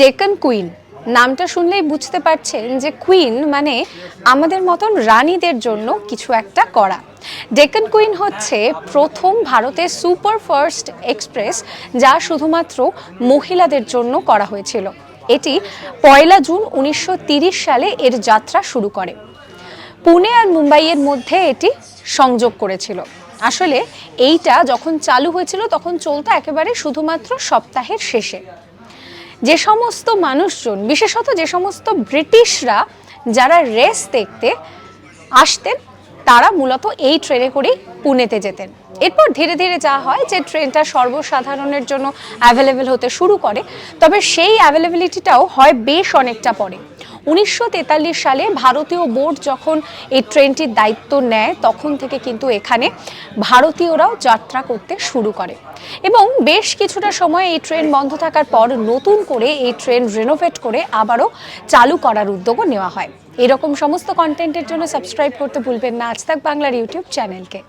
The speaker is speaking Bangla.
ডেকান কুইন। নামটা শুনলেই বুঝতে পারছেন যে কুইন মানে আমাদের মতন রানীদের জন্য কিছু একটা করা। ডেকান কুইন হচ্ছে প্রথম ভারতের সুপার ফার্স্ট এক্সপ্রেস যা শুধুমাত্র মহিলাদের জন্য করা হয়েছিল। এটি পয়লা জুন উনিশশো সালে এর যাত্রা শুরু করে। পুনে আর মুম্বাইয়ের মধ্যে এটি সংযোগ করেছিল। আসলে এইটা যখন চালু হয়েছিল তখন চলতো একেবারে শুধুমাত্র সপ্তাহের শেষে। যে সমস্ত মানুষজন, বিশেষত যে সমস্ত ব্রিটিশরা যারা রেস দেখতে আসতেন, তারা মূলত এই ট্রেনে করেই পুনেতে যেতেন। এরপর ধীরে ধীরে যা হয় যে ট্রেনটা সর্বসাধারণের জন্য অ্যাভেলেবেল হতে শুরু করে, তবে সেই অ্যাভেলেবিলিটিটাও হয় বেশ অনেকটা পরে। উনিশশো তেতাল্লিশ সালে ভারতীয় বোর্ড যখন এই ট্রেনটির দায়িত্ব নেয়, তখন থেকে কিন্তু এখানে ভারতীয়রাও যাত্রা করতে শুরু করে। এবং বেশ কিছুটা সময় এই ট্রেন বন্ধ থাকার পর নতুন করে এই ট্রেন রেনোভেট করে আবারও চালু করার উদ্যোগও নেওয়া হয়। এরকম সমস্ত কন্টেন্টের জন্য সাবস্ক্রাইব করতে ভুলবেন না। আজ তাক বাংলার ইউটিউব চ্যানেলকে